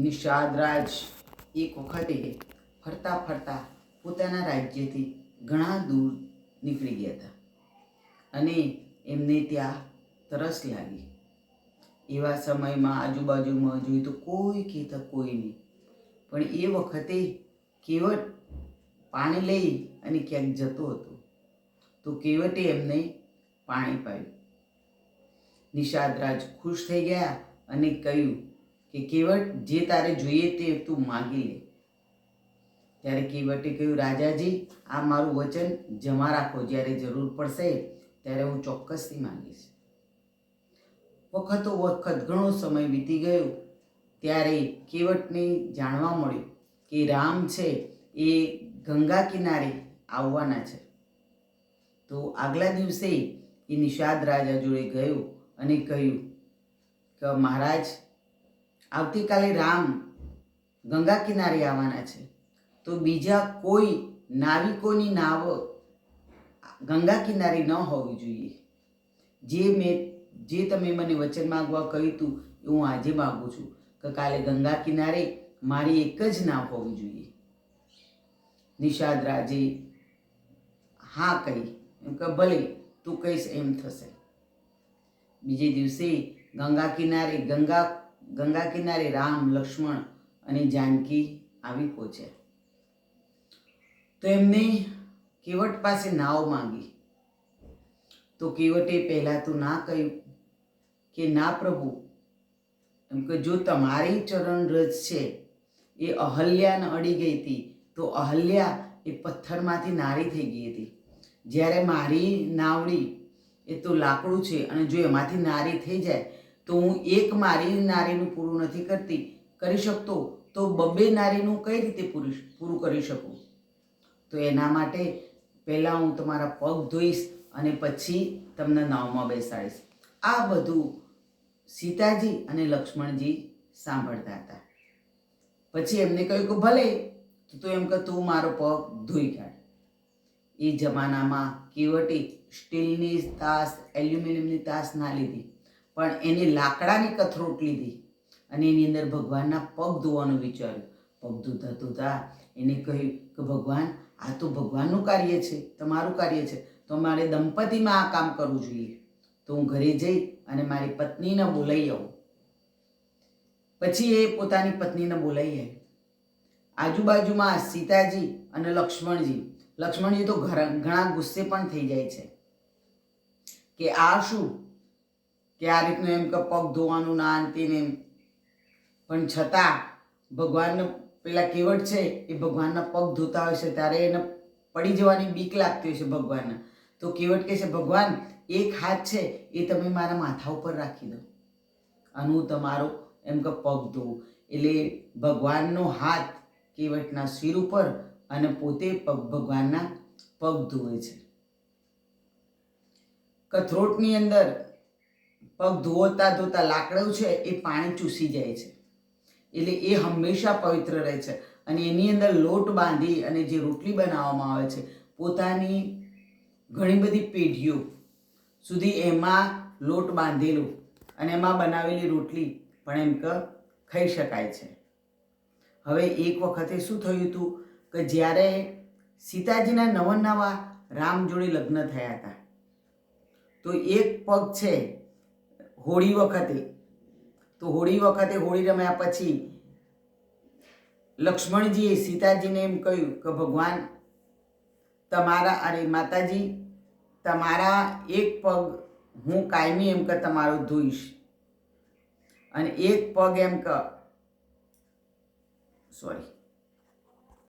નિષાદરાજ એક વખતે ફરતા ફરતા પોતાના રાજ્યથી ઘણા દૂર નીકળી ગયા હતા. અને એમને ત્યાં તરસ લાગી. એવા સમયમાં આજુબાજુમાં જોયું તો કોઈ ખેતર કોઈ નહીં. પણ એ વખતે કેવટ પાણી લઈ અને ક્યાંક જતો હતો. તો કેવટે એમને પાણી પાયું. નિષાદરાજ ખુશ થઈ ગયા અને કહ્યું કે કેવટ જે તારે જોઈએ તે તું માગી લે. ત્યારે કેવટે કહ્યું, રાજાજી, આ મારું વચન જમા રાખો જ્યારે જરૂર પડશે, ત્યારે હું ચોક્કસથી માંગીશ. વખતો વખત ઘણો સમય વીતી ગયો, ત્યારે કેવટને જાણવા મળ્યું કે રામ છે એ ગંગા કિનારે આવવાના છે. તો આગલા દિવસે એ નિષાદ રાજા જોડે ગયો અને કહ્યું કે, મહારાજ આવતીકાલે રામ ગંગા કિનારે આવવાના છે. તો બીજા કોઈ નાવિકોની નાવ ગંગા કિનારે ન હોવી જોઈએ. જે મેં, જે તમે મને વચન માગવા કહ્યું હતું, એ હું આજે માગું છું કે કાલે ગંગા કિનારે મારી એક જ નાવ હોવી જોઈએ. નિષાદ રાજે હા કહી, એમ કે ભલે તું કહીશ એમ થશે. બીજે દિવસે ગંગા કિનારે ગંગા ગંગા કિનારે રામ, લક્ષ્મણ અને જાનકી આવી પહોંચ્યા. તો એમને કેવટ પાસે નાવ માંગી. તો કેવટે પહેલાં તો ના કહ્યું કે, ના પ્રભુ, એમ કે જો તમારી ચરણ રજ છે, એ અહલ્યાને અડી ગઈ હતી, તો અહલ્યા એ પથ્થરમાંથી નારી થઈ ગઈ હતી. જ્યારે મારી નાવડી એ તો લાકડું છે અને જો એમાંથી નારી થઈ જાય તો હું એક મારી નારીનું પૂરું નથી કરતી. કરી શકતો તો બબ્બે નારીનું કઈ રીતે પૂરી પૂરું કરી શકું? તો એના માટે પહેલાં હું તમારા પગ ધોઈશ અને પછી તમને નાવમાં બેસાડીશ. આ બધું સીતાજી અને લક્ષ્મણજી સાંભળતા હતા. પછી એમને કહ્યું કે ભલે, તો એમ કે તું મારો પગ ધોઈ કાઢ. એ જમાનામાં કેવટી સ્ટીલની તાસ, એલ્યુમિનિયમની તાસ ના લીધી. પણ એને લાકડાની કથરોટ લીધી અને એની અંદર ભગવાનના પગ ધોવાનું વિચાર્યું. પગ ધોતા ધોતા એને કહ્યું કે ભગવાન, આ તો ભગવાનનું કાર્ય છે, તમારું કાર્ય છે, તો મારે દંપતીમાં આ કામ કરવું જોઈએ. તો હું ઘરે જઈ અને મારી પત્નીને બોલાવી આવું. પછી એ પોતાની પત્નીને બોલાવી આવી. આજુબાજુમાં સીતાજી અને લક્ષ્મણજી. લક્ષ્મણજી તો ઘણા ગુસ્સે પણ થઈ જાય છે કે આ શું? કે આ રીતનું એમ કે પગ ધોવાનું ના અંતે ને એમ. પણ છતાં ભગવાનનો પેલા કેવટ છે એ ભગવાનના પગ ધોતા હોય છે ત્યારે એને પડી જવાની બીક લાગતી હોય છે ભગવાનના. તો કેવટ કહે છે, ભગવાન, એક હાથ છે, એ તમે મારા માથા ઉપર રાખી દો. અને હું તમારો એમ કે પગ ધોવું એટલે ભગવાનનો હાથ કેવટના શિર ઉપર અને પોતે પગ ભગવાનના પગ ધોવે છે. કથરોટની અંદર પગ ધોતા ધોતા લાકડું છે એ પાણી ચૂસી જાય છે. એટલે એ હંમેશા પવિત્ર રહે છે. અને એની અંદર લોટ બાંધી અને જે રોટલી બનાવવામાં આવે છે, પોતાની ઘણી બધી પેઢીઓ સુધી એમાં લોટ બાંધેલો અને એમાં બનાવેલી રોટલી પણ એમ કે ખાઈ શકાય છે. હવે એક વખતે શું થયું હતું કે જ્યારે સીતાજીના નવા નવા રામ જોડે લગ્ન થયા હતા, તો એક પગ છે હોળી વખતે. તો હોળી વખતે હોળી રમ્યા પછી લક્ષ્મણજીએ સીતાજીને એમ કહ્યું કે, ભગવાન, તમારા અરે માતાજી, તમારા એક પગ હું કાયમી એમ કે તમારો ધોઈશ. અને એક પગ એમ કે સોરી